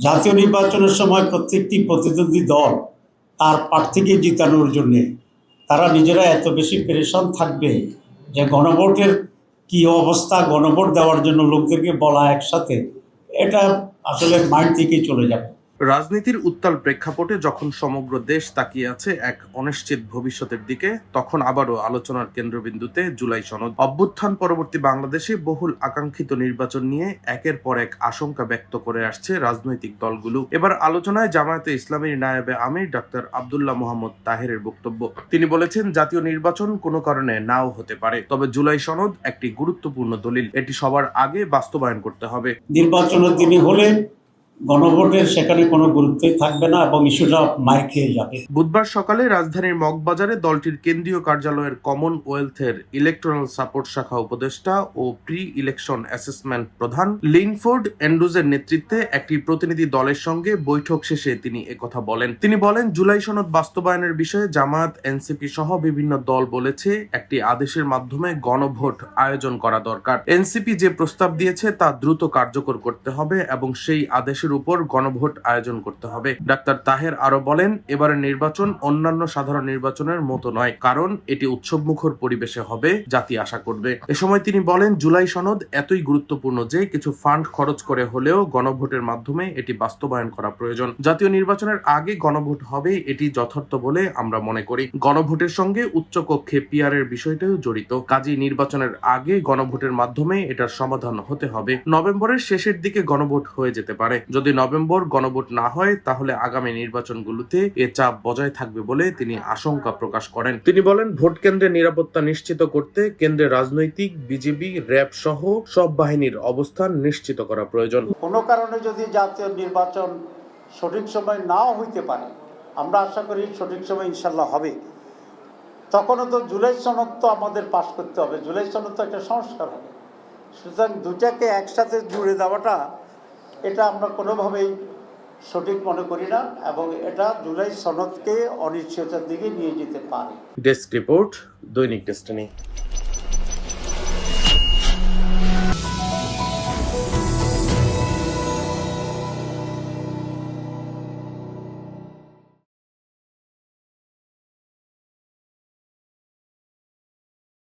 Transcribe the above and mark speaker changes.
Speaker 1: জাতীয় নির্বাচনের সময় প্রত্যেকটি প্রতিদ্বন্দ্বী দল তার প্রার্থীকে জিতানোর জন্যে তারা নিজেরা এত বেশি পেরেশান থাকবে যে গণভোটের কি অবস্থা, গণভোট দেওয়ার জন্য লোকদেরকে বলা একসাথে, এটা আসলে মাইন্ড থেকেই চলে যাবে।
Speaker 2: রাজনীতির উত্তাল প্রেক্ষাপটে যখন সমগ্র দেশ তাকিয়ে আছে এক অনিশ্চিত ভবিষ্যতের দিকে, তখন আবারও আলোচনার কেন্দ্রবিন্দুতে জুলাই সনদ। অভ্যুত্থান পরবর্তী বাংলাদেশে বহুল আকাঙ্ক্ষিত নির্বাচন নিয়ে একের পর এক আশঙ্কা ব্যক্ত করে আসছে রাজনৈতিক দলগুলো। এবার আলোচনায় জামায়াতে ইসলামীর নায়েবে আমির ডাক্তার আবদুল্লাহ মোহাম্মদ তাহেরের বক্তব্য। তিনি বলেছেন, জাতীয় নির্বাচন কোনো কারণে নাও হতে পারে, তবে জুলাই সনদ একটি গুরুত্বপূর্ণ দলিল। এটি সবার আগে বাস্তবায়ন করতে হবে।
Speaker 1: নির্বাচনের দিনে হলে গণভোটের সেখানে কোনো গুরুত্বই থাকবে না এবং ইস্যুটা মার খেয়ে যাবে।
Speaker 2: বুধবার সকালে রাজধানীর মগবাজারে দলটির কেন্দ্রীয় কার্যালয়ের কমনওয়েলথের ইলেকট্রনাল সাপোর্ট শাখা উপদেষ্টা ও প্রি ইলেকশন অ্যাসেসমেন্ট প্রধান লিনফোর্ড এন্ড্রুজের নেতৃত্বে একটি প্রতিনিধি দলের সঙ্গে বৈঠক শেষে তিনি একথা বলেন। তিনি বলেন, জুলাই সনদ বাস্তবায়নের বিষয়ে জামায়াত, এনসিপি সহ বিভিন্ন দল বলেছে, একটি আদেশের মাধ্যমে গণভোট আয়োজন করা দরকার। এনসিপি যে প্রস্তাব দিয়েছে তা দ্রুত কার্যকর করতে হবে এবং সেই আদেশের উপর গণভোট আয়োজন করতে হবে। ডাক্তার তাহের আরও বলেন, এবারের নির্বাচন অন্যান্য সাধারণ নির্বাচনের মতো নয়, কারণ এটি উৎসবমুখর পরিবেশে হবে, জাতি আশা করবে। এ সময় তিনি বলেন, জুলাই সনদ এতই গুরুত্বপূর্ণ যে কিছু ফান্ড খরচ করে হলেও গণভোটের মাধ্যমে এটি বাস্তবায়ন করা প্রয়োজন। জাতীয় নির্বাচনের আগে গণভোট হবে, এটি যথার্থ বলে আমরা মনে করি। গণভোটের সঙ্গে উচ্চকক্ষে পিয়ারের বিষয়টাও জড়িত। কাজী নির্বাচনের আগে গণভোটের মাধ্যমে এটার সমাধান হতে হবে। নভেম্বরের শেষের দিকে গণভোট হয়ে যেতে পারে। যদি নভেম্বর গণভোট না হয় তাহলে আগামী নির্বাচনগুলোতে এ চাপ বজায় থাকবে বলে তিনি আশঙ্কা প্রকাশ করেন। তিনি বলেন ভোট কেন্দ্রের নিরাপত্তা নিশ্চিত করতে কেন্দ্রের রাজনৈতিক বিজেপি র্যাব সহ সব বাহিনীর অবস্থান নিশ্চিত করা প্রয়োজন।
Speaker 1: কোনো কারণে যদি জাতীয় নির্বাচন সঠিক সময় নাও হইতে পারে আমরা আশা করি সঠিক সময় ইনশাল্লাহ হবে। তখনও তো জুলাই সনদ তো আমাদের পাশ করতে হবে। জুলাই সনদ তো একটা সংস্কার হবে। সুতরাং দুটাকে একসাথে জুড়ে দেওয়াটা এটা আমরা কোনোভাবেই সঠিক মনে করি না এবং এটা জুলাই সনদকে অনিশ্চয়তার দিকে নিয়ে যেতে পারে।
Speaker 2: ডেস্ক রিপোর্ট, দৈনিক ডেস্টিনি।